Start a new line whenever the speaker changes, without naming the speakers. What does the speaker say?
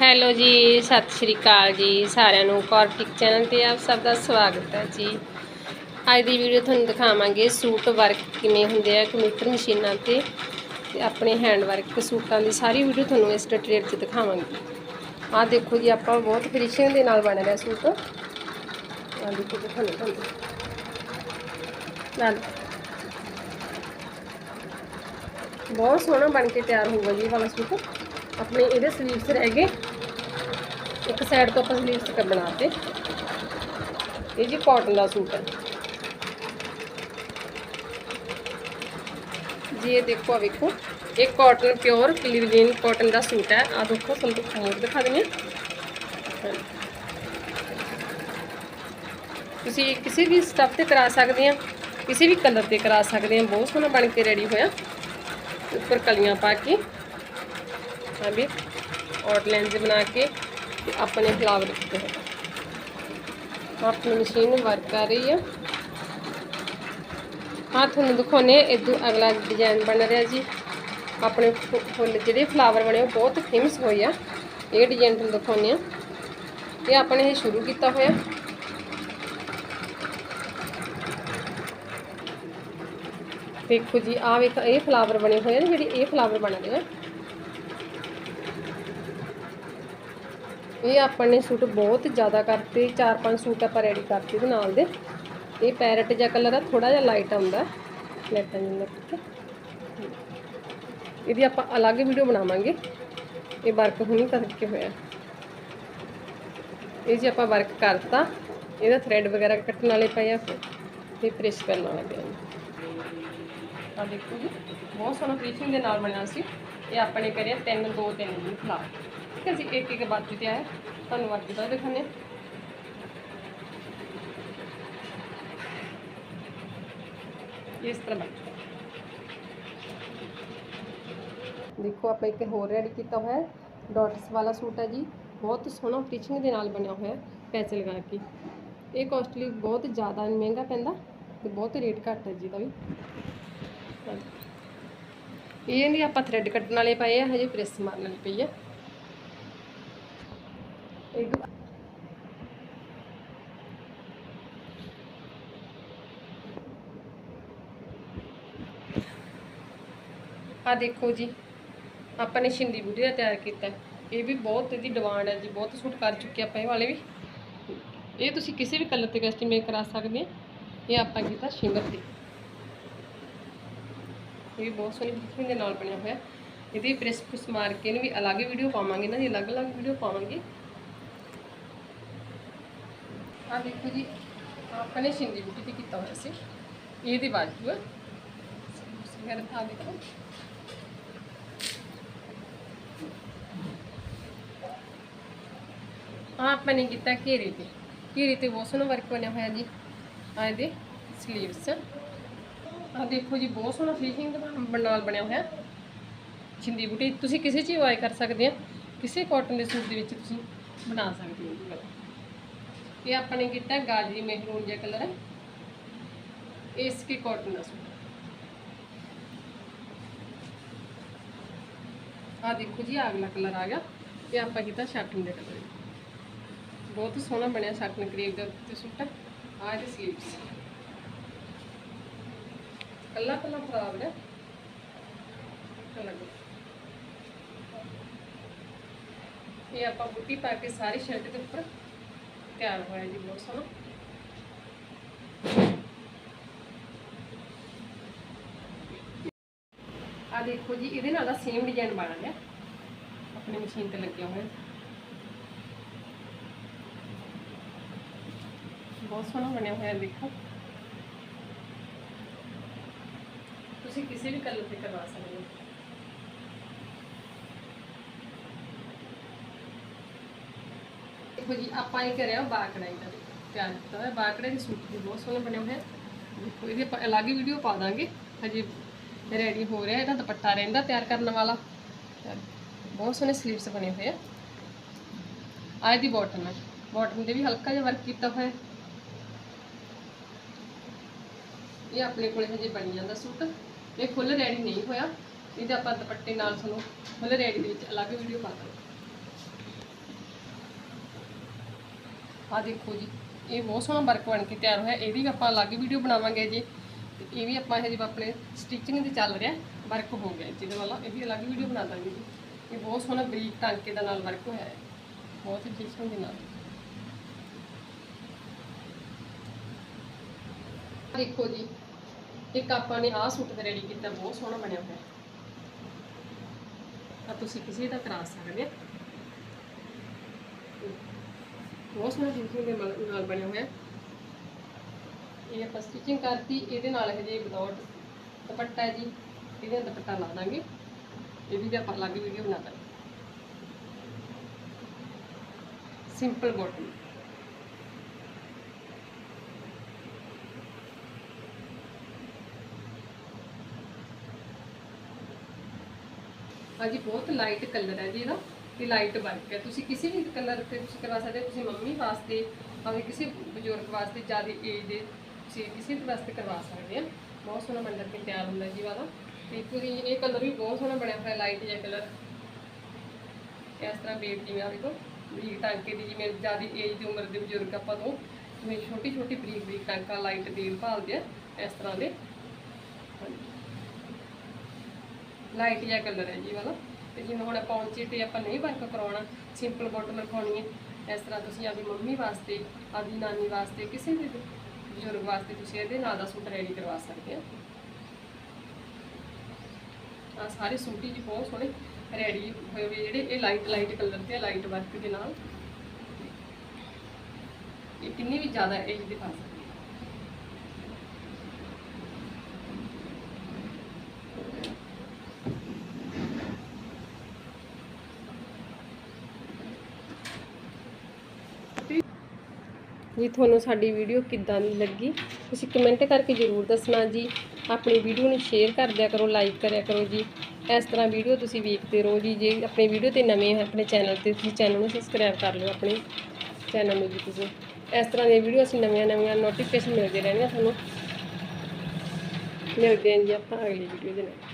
Hello ਜੀ, ਸਤਿ ਸ਼੍ਰੀ ਅਕਾਲ ਜੀ, ਸਾਰਿਆਂ ਨੂੰ ਕੌਰਟਿਕ ਚੈਨਲ ਤੇ ਆਪ ਸਭ ਦਾ ਸਵਾਗਤ ਹੈ ਜੀ। ਅੱਜ ਦੀ ਵੀਡੀਓ ਤੁਹਾਨੂੰ ਦਿਖਾਵਾਂਗੇ ਸੂਟ ਵਰਕ ਕਿਵੇਂ ਹੁੰਦੇ ਆ ਕੰਪਿਊਟਰ ਮਸ਼ੀਨਾਂ ਤੇ ਤੇ ਆਪਣੇ ਹੈਂਡ ਵਰਕ ਸੂਟਾਂ ਦੀ ਸਾਰੀ ਵੀਡੀਓ ਤੁਹਾਨੂੰ ਇਸ ਟਿਊਟੋਰੀਅਲ 'ਚ ਦਿਖਾਵਾਂਗੇ। ਆਹ ਦੇਖੋ ਜੀ, ਆਪਾਂ ਬਹੁਤ ਫਿਨਿਸ਼ਿੰਗ ਦੇ ਨਾਲ ਬਣ ਰਿਹਾ ਸੂਟ। ਆਹ ਦੇਖੋ ਤੁਹਾਨੂੰ ਤੁਹਾਨੂੰ ਨਾਲ। ਬਹੁਤ ਸੋਹਣਾ ਬਣ ਕੇ ਤਿਆਰ ਹੋਊਗਾ ਜੀ ਵਾਲਾ ਸੂਟ। ਆਪਣੇ ਇਹਦੇ ਸਲੀਵਸ ਰਹਿ ਗਏ। ਇੱਕ ਸਾਈਡ ਤੋਂ ਆਪਾਂ ਸਲੀਵਸ ਕ ਬਣਾਤੇ। ਇਹ ਜੀ ਕਾਟਨ ਦਾ ਸੂਟ ਹੈ। ਜੀ ਇਹ ਦੇਖੋ ਆ ਵੇਖੋ। ਇਹ ਕਾਟਨ ਪਿਓਰ ਕਲੀਨ ਕਾਟਨ ਦਾ ਸੂਟ ਹੈ। ਆ ਦੇਖੋ, ਤੁਹਾਨੂੰ ਮੋੜ ਦਿਖਾ ਦਿੰਦੇ ਤੁਸੀਂ ਕਿਸੇ ਵੀ ਸਟੱਫ ਤੇ ਕਰਾ ਸਕਦੇ ਆ। ਕਿਸੇ ਵੀ ਕਲਰ ਤੇ ਕਰਾ ਸਕਦੇ ਆ। ਬਹੁਤ ਸੋਹਣਾ ਬਣ ਕੇ ਰੈਡੀ ਹੋਇਆ। ਉੱਪਰ ਕਲੀਆਂ ਪਾ ਕੇ। ਆ ਵੀ ਆਊਟਲਾਈਨਸ ਬਣਾ ਕੇ ਤੇ ਆਪਣੇ ਫਲਾਵਰ ਦਿੱਤੇ। ਹੋਏ ਆਪਣੀ ਮਸ਼ੀਨ ਵਰਕ ਕਰ ਰਹੀ ਆ। ਹਾਂ, ਤੁਹਾਨੂੰ ਦਿਖਾਉਨੇ ਇਦੋਂ ਅਗਲਾ ਡਿਜ਼ਾਈਨ ਬਣ ਰਿਹਾ ਜੀ। ਆਪਣੇ ਫੁੱਲ ਜਿਹੜੇ ਫਲਾਵਰ ਬਣੇ, ਉਹ ਬਹੁਤ ਫੇਮਸ ਹੋਏ ਆ। ਇਹ ਡਿਜ਼ਾਈਨ ਤੁਹਾਨੂੰ ਦਿਖਾਉਨੇ ਆ ਇਹ ਆਪਣੇ ਇਹ ਸ਼ੁਰੂ ਕੀਤਾ ਹੋਇਆ। ਦੇਖੋ ਜੀ ਆ ਵੇਖ, ਇਹ ਫਲਾਵਰ ਬਣੇ ਹੋਏ ਨੇ ਜਿਹੜੀ ਇਹ ਫਲਾਵਰ ਬਣ ਰਹੇ ਇਹ ਆਪਾਂ ਨੇ ਸੂਟ ਬਹੁਤ ਜ਼ਿਆਦਾ ਕਰਤੇ, ਚਾਰ ਪੰਜ ਸੂਟ ਆਪਾਂ ਰੈਡੀ ਕਰਤੇ ਦੇ ਨਾਲ ਦੇ। ਇਹ ਪੈਰਟ ਜਿਹਾ ਕਲਰ ਆ ਥੋੜਾ ਜਿਹਾ ਲਾਈਟ ਆਉਂਦਾ। ਲਾਈਟਾਂ ਜਿਹਾ ਕਰਕੇ ਇਹਦੀ ਆਪਾਂ ਅਲੱਗ ਵੀਡੀਓ ਬਣਾਵਾਂਗੇ। ਇਹ ਵਰਕ ਹੁਣੀ ਕਰਕੇ ਹੋਇਆ। ਇਹ ਜੀ ਆਪਾਂ ਵਰਕ ਕਰਤਾ। ਇਹਦਾ ਥ੍ਰੈਡ ਵਗੈਰਾ ਕੱਟਣ ਵਾਲੇ ਪਏ ਆ ਤੇ ਪ੍ਰੈਸ ਕਰਨ ਵਾਲੇ ਪਏ ਆ ਆ ਦੇਖੋ ਜੀ, ਬਹੁਤ ਸੋਹਣਾ ਫਿਨਿਸ਼ਿੰਗ ਦੇ ਨਾਲ ਬਣਿਆ ਸੀ। ਇਹ ਆਪਣੇ ਕਰਿਆ 3 2 3 ਦੀ ਫਲਾ ਠੀਕ ਹੈ ਜੀ ਇੱਕ ਇੱਕ ਬਾਜੂ ਤੇ ਆਇਆ ਤੁਹਾਨੂੰ ਬਾਜੂ ਦਾ ਦਿਖਾਣੇ ਇਸ ਤਰ੍ਹਾਂ ਬਾਜੂ ਦੇਖੋ ਆਪਾਂ ਇੱਕ ਹੋਰ ਰੈਡੀ ਕੀਤਾ ਹੋਇਆ ਹੈ ਡਾਟਸ ਵਾਲਾ ਸੂਟ ਹੈ ਜੀ ਬਹੁਤ ਸੋਹਣਾ ਫਿਨਿਸ਼ਿੰਗ ਦੇ ਨਾਲ ਬਣਿਆ ਹੋਇਆ ਪੈਸੇ ਲਗਾ ਕੇ ਇਹ ਕੋਸਟਲੀ ਬਹੁਤ ਜ਼ਿਆਦਾ ਨਹੀਂ ਮਹਿੰਗਾ ਪੈਂਦਾ ਤੇ ਬਹੁਤ ਰੇਟ ਘੱਟ ਹੈ ਜੀ ਦਾ ਵੀ ਇਹ ਨਹੀਂ ਆਪਾਂ ਥ੍ਰੈਡ ਕੱਟਣ ਵਾਲੇ ਪਏ ਆ ਹਜੇ ਪ੍ਰੈਸ ਮਾਰਨ ਵਾਲੀ ਪਈ ਆ ਇਹ ਦੋ- ਆ ਦੇਖੋ ਜੀ, ਆਪਾਂ ਨੇ ਸ਼ਿੰਦੀ ਬੂਟੀ ਦਾ ਤਿਆਰ ਕੀਤਾ। ਇਹ ਵੀ ਬਹੁਤ ਇਹਦੀ ਡਿਮਾਂਡ ਹੈ ਜੀ, ਬਹੁਤ ਸੂਟ ਕਰ ਚੁੱਕੇ ਆਪਾਂ ਇਹ ਵਾਲੇ ਵੀ। ਇਹ ਤੁਸੀਂ ਕਿਸੇ ਵੀ ਕਲਰ ਤੇ ਕਸਟਮਾਈਜ਼ ਕਰਾ ਸਕਦੇ ਆ ਇਹ ਆਪਾਂ ਕੀਤਾ ਸ਼ਿਮਰ ਤੇ ਇਹ ਵੀ ਬਹੁਤ ਸੋਹਣੀ ਫਿਟਿੰਗ ਦੇ ਨਾਲ ਬਣਿਆ ਹੋਇਆ। ਇਹਦੀ ਪ੍ਰੈਸ ਪ੍ਰੈਸ ਮਾਰ ਕੇ ਇਹਨੂੰ ਵੀ ਅਲੱਗ ਵੀਡੀਓ ਪਾਵਾਂਗੇ ਨਾ ਜੀ, ਅਲੱਗ-ਅਲੱਗ ਵੀਡੀਓ ਪਾਵਾਂਗੇ। ਆ ਦੇਖੋ ਜੀ, ਆਪਾਂ ਨੇ ਸ਼ਿੰਦੀ ਬੂਟੀ ਤੇ ਕੀਤਾ ਹੋਇਆ ਸੀ। ਇਹਦੀ ਬਾਜੂ ਹੈ ਸਿਰ ਆ ਦੇਖੋ। ਆਪਾਂ ਨੇ ਕੀਤਾ ਘੇਰੇ ਤੇ। ਘੇਰੇ ਤੇ ਬਹੁਤ ਸੋਹਣਾ ਵਰਕ ਬਣਿਆ ਹੋਇਆ ਜੀ। ਆ ਇਹਦੇ ਸਲੀਵਸ ਆ ਦੇਖੋ ਜੀ, ਬਹੁਤ ਸੋਹਣਾ ਫਿਨਿਸ਼ਿੰਗ ਨਾਲ ਬਣਿਆ ਹੋਇਆ। ਛਿੰਦੀ ਬੂਟੀ, ਤੁਸੀਂ ਕਿਸੇ ਚੀਜ਼ ਵਾਏ ਕਰ ਸਕਦੇ ਆ। ਕਿਸੇ ਕਾਟਨ ਦੇ ਸੂਟ ਦੇ ਵਿੱਚ ਤੁਸੀਂ ਬਣਾ ਸਕਦੇ ਹੋ ਜੀ। ਕਲਰ ਇਹ ਆਪਾਂ ਨੇ ਕੀਤਾ ਗਾਜਰੀ ਮਹਿਰੂਨ ਜਿਹਾ ਕਲਰ ਹੈ ਇਸ ਕੀ ਕਾਟਨ ਦਾ ਸੂਟ। ਆ ਦੇਖੋ ਜੀ ਅਗਲਾ ਕਲਰ ਆ ਗਿਆ। ਇਹ ਆਪਾਂ ਕੀਤਾ ਸ਼ਾਟਿੰਗ ਦੇ ਕਲਰ ਬਹੁਤ ਸੋਹਣਾ ਬਣਿਆ ਸ਼ਾਟਨ ਕਰੀਬ ਦਾ ਤੇ ਸੂਟ। ਆ ਇਹਦੇ ਸਲੀਵਸ ਕੱਲਾ ਕੱਲਾ ਖਰਾਬ ਹੈ। ਇਹ ਆਪਾਂ ਬੁੱਟੀ ਪਾ ਕੇ ਸਾਰੀ ਸ਼ਰਟ ਦੇ ਉੱਪਰ ਤਿਆਰ ਹੋਇਆ ਜੀ, ਬਹੁਤ ਸੋਹਣਾ। ਆ ਦੇਖੋ ਜੀ, ਇਹਦੇ ਨਾਲ ਦਾ ਸੇਮ ਡਿਜ਼ਾਈਨ ਬਣ ਗਿਆ ਆਪਣੀ ਮਸ਼ੀਨ ਤੇ ਲੱਗਿਆ ਹੋਇਆ। ਬਹੁਤ ਸੋਹਣਾ ਬਣਿਆ ਹੋਇਆ, ਦੇਖੋ। ਤੁਸੀਂ ਕਿਸੇ ਵੀ ਕਲਰ ਤੇ ਕਰਵਾ ਸਕਦੇ ਹੋ। ਦੇਖੋ ਜੀ, ਆਪਾਂ ਇਹ ਕਰਿਆ ਬਾਕੜਾਈ ਦਾ ਤਿਆਰ ਕੀਤਾ ਹੋਇਆ ਬਾਕੜੇ ਦੇ ਸੂਟ ਵੀ ਬਹੁਤ ਸੋਹਣਾ ਬਣਿਆ ਹੋਇਆ ਦੇਖੋ, ਇਹਦੀ ਆਪਾਂ ਅਲੱਗ ਹੀ ਵੀਡੀਓ ਪਾ ਦਾਂਗੇ। ਹਜੇ ਰੈਡੀ ਹੋ ਰਿਹਾ, ਇਹਦਾ ਦੁਪੱਟਾ ਰਹਿੰਦਾ ਤਿਆਰ ਕਰਨ ਵਾਲਾ। ਬਹੁਤ ਸੋਹਣੇ ਸਲੀਵਸ ਬਣੇ ਹੋਏ ਆ। ਆਹ ਦੀ ਬਾਟਮ ਹੈ ਬਾਟਮ ਤੇ ਵੀ ਹਲਕਾ ਜਿਹਾ ਵਰਕ ਕੀਤਾ ਹੋਇਆ ਹੈ ਇਹ ਆਪਣੇ ਕੋਲੇ ਹਜੇ ਬਣੀ ਜਾਂਦਾ ਸੂਟ। ਇਹ ਫੁੱਲ ਰੈਡੀ ਨਹੀਂ ਹੋਇਆ। ਇਹਦੇ ਆਪਾਂ ਦੁਪੱਟੇ ਨਾਲ ਤੁਹਾਨੂੰ ਫੁੱਲ ਰੈਡੀ ਦੇ ਵਿੱਚ ਅਲੱਗ ਵੀਡੀਓ ਪਾ ਦਾਂਗੇ। ਆ ਦੇਖੋ ਜੀ, ਇਹ ਬਹੁਤ ਸੋਹਣਾ ਵਰਕ ਬਣ ਕੇ ਤਿਆਰ ਹੋਇਆ। ਇਹਦੀ ਵੀ ਆਪਾਂ ਅਲੱਗ ਵੀਡੀਓ ਬਣਾਵਾਂਗੇ ਜੀ। ਤੇ ਇਹ ਵੀ ਆਪਾਂ ਇਹ ਜਿਵੇਂ ਆਪਣੇ ਸਟਿਚਿੰਗ 'ਤੇ ਚੱਲ ਰਿਹਾ ਵਰਕ ਹੋ ਗਿਆ। ਜਿਹਦੇ ਵਾਲਾ ਇਹ ਵੀ ਅਲੱਗ ਵੀਡੀਓ ਬਣਾ ਦਾਂਗੇ ਜੀ। ਇਹ ਬਹੁਤ ਸੋਹਣਾ ਬਰੀਕ ਟਾਂਕੇ ਦਾ ਨਾਲ ਵਰਕ ਹੋਇਆ ਹੈ। ਬਹੁਤ ਹੀ ਫਿਨਿਸ਼ਿੰਗ ਦੇ ਨਾਲ। ਦੇਖੋ ਜੀ ਇੱਕ ਆਪਾਂ ਨੇ ਆਹ ਸੂਟ ਰੈਡੀ ਕੀਤਾ, ਬਹੁਤ ਸੋਹਣਾ ਬਣਿਆ ਹੋਇਆ ਆ ਤੁਸੀਂ ਕਿਸੇ ਦਾ ਕਰਾ ਸਕਦੇ ਆ। ਬਹੁਤ ਸੋਹਣਾ ਫਿਨਿਸ਼ਿੰਗ ਦੇ ਨਾਲ ਬਣਿਆ ਹੋਇਆ। ਇਹ ਆਪਾਂ ਸਟਿਚਿੰਗ ਕਰਤੀ, ਇਹਦੇ ਨਾਲ ਹਜੇ ਵਿਦਆਊਟ ਦੁਪੱਟਾ ਹੈ ਜੀ, ਇਹਦੇ ਦੁਪੱਟਾ ਲਾ ਦਾਂਗੇ। ਇਹਦੀ ਵੀ ਆਪਾਂ ਅਲੱਗ ਵੀਡੀਓ ਬਣਾ ਦਾਂਗੇ। ਸਿੰਪਲ ਬਾਟਮ ਹਾਂਜੀ ਬਹੁਤ ਲਾਈਟ ਕਲਰ ਹੈ ਜੀ ਇਹਦਾ, ਤੇ ਲਾਈਟ ਵਰਕ ਹੈ ਤੁਸੀਂ ਕਿਸੇ ਵੀ ਕਲਰ ਤੇ ਤੁਸੀਂ ਕਰਵਾ ਸਕਦੇ ਹੋ, ਤੁਸੀਂ ਮੰਮੀ ਵਾਸਤੇ, ਭਾਵੇਂ ਕਿਸੇ ਬਜ਼ੁਰਗ ਵਾਸਤੇ, ਜ਼ਿਆਦਾ ਏਜ ਦੇ ਤੁਸੀਂ ਕਿਸੇ ਦੇ ਵਾਸਤੇ ਕਰਵਾ ਸਕਦੇ ਆ। ਬਹੁਤ ਸੋਹਣਾ ਮੰਡਰ ਕੇ ਤਿਆਰ ਹੁੰਦਾ ਜੀ ਵਾਲਾ। ਤੇ ਪੂਰੀ ਇਹ ਕਲਰ ਵੀ ਬਹੁਤ ਸੋਹਣਾ ਬਣਿਆ ਹੋਇਆ ਲਾਈਟ ਜਿਹਾ ਕਲਰ ਇਸ ਤਰ੍ਹਾਂ ਬੇਬ ਜਿਵੇਂ ਆ ਦੇਖੋ, ਬਰੀਕ ਟਾਂਕੇ ਦੀ ਜਿਵੇਂ ਜ਼ਿਆਦਾ ਏਜ ਦੀ ਉਮਰ ਦੇ ਬਜ਼ੁਰਗ ਆਪਾਂ ਤੋਂ ਜਿਵੇਂ ਛੋਟੀ ਛੋਟੀ ਬਰੀਕ ਬਰੀਕ ਟਾਂਕਾ ਲਾਈਟ ਬੇਬ ਭਾਲਦੇ ਆ, ਇਸ ਤਰ੍ਹਾਂ ਦੇ। ਲਾਈਟ ਜਿਹਾ ਕਲਰ ਹੈ ਜੀ ਵਾਲਾ। ਤੇ ਜਿਵੇਂ ਹੁਣ ਪੌਂਚੇ ਤੇ ਆਪਾਂ ਨਹੀਂ ਵਰਕ ਕਰਾਉਣਾ ਸਿੰਪਲ ਬੋਟਮ ਰਖਾਉਣੀ ਹੈ, ਇਸ ਤਰ੍ਹਾਂ ਤੁਸੀਂ ਆਪਣੀ ਮੰਮੀ ਵਾਸਤੇ ਆਪਣੀ ਨਾਨੀ ਵਾਸਤੇ, ਕਿਸੇ ਵੀ ਬਜ਼ੁਰਗ ਵਾਸਤੇ ਤੁਸੀਂ ਇਹਦੇ ਨਾਲ ਦਾ ਸੂਟ ਰੈਡੀ ਕਰਵਾ ਸਕਦੇ ਆ ਆ ਸਾਰੇ ਸੂਟ ਹੀ ਜੀ ਬਹੁਤ ਸੋਹਣੇ ਰੈਡੀ ਹੋਏ ਹੋਏ ਜਿਹੜੇ, ਇਹ ਲਾਈਟ ਲਾਈਟ ਕਲਰ ਤੇ ਲਾਈਟ ਵਰਕ ਦੇ ਨਾਲ। ਇਹ ਕਿੰਨੀ ਵੀ ਜ਼ਿਆਦਾ ਏਜ ਦੇ ਪਾ ਜੀ, ਤੁਹਾਨੂੰ ਸਾਡੀ ਵੀਡੀਓ ਕਿੱਦਾਂ ਦੀ ਲੱਗੀ? ਤੁਸੀਂ ਕਮੈਂਟ ਕਰਕੇ ਜ਼ਰੂਰ ਦੱਸਣਾ ਜੀ। ਆਪਣੀ ਵੀਡੀਓ ਨੂੰ ਸ਼ੇਅਰ ਕਰ ਦਿਆ ਕਰੋ ਲਾਈਕ ਕਰਿਆ ਕਰੋ ਜੀ। ਇਸ ਤਰ੍ਹਾਂ ਵੀਡੀਓ ਤੁਸੀਂ ਵੇਖਦੇ ਰਹੋ ਜੀ। ਜੇ ਆਪਣੀ ਵੀਡੀਓ ਤੇ ਨਵੇਂ ਹੋ ਆਪਣੇ ਚੈਨਲ ਤੇ ਤੁਸੀਂ ਚੈਨਲ ਨੂੰ ਸਬਸਕ੍ਰਾਈਬ ਕਰ ਲਿਓ ਆਪਣੇ ਚੈਨਲ ਨੂੰ ਜੀ ਤੁਸੀਂ। ਇਸ ਤਰ੍ਹਾਂ ਦੀਆਂ ਵੀਡੀਓ ਅਸੀਂ ਨਵੀਆਂ ਨਵੀਆਂ ਨੋਟੀਫਿਕੇਸ਼ਨ ਮਿਲਦੇ ਰਹਿਣੀਆਂ ਤੁਹਾਨੂੰ। ਮਿਲਦੇ ਹਾਂ ਜੀ ਆਪਾਂ ਅਗਲੀ ਵੀਡੀਓ ਦੇ ਨਾਲ।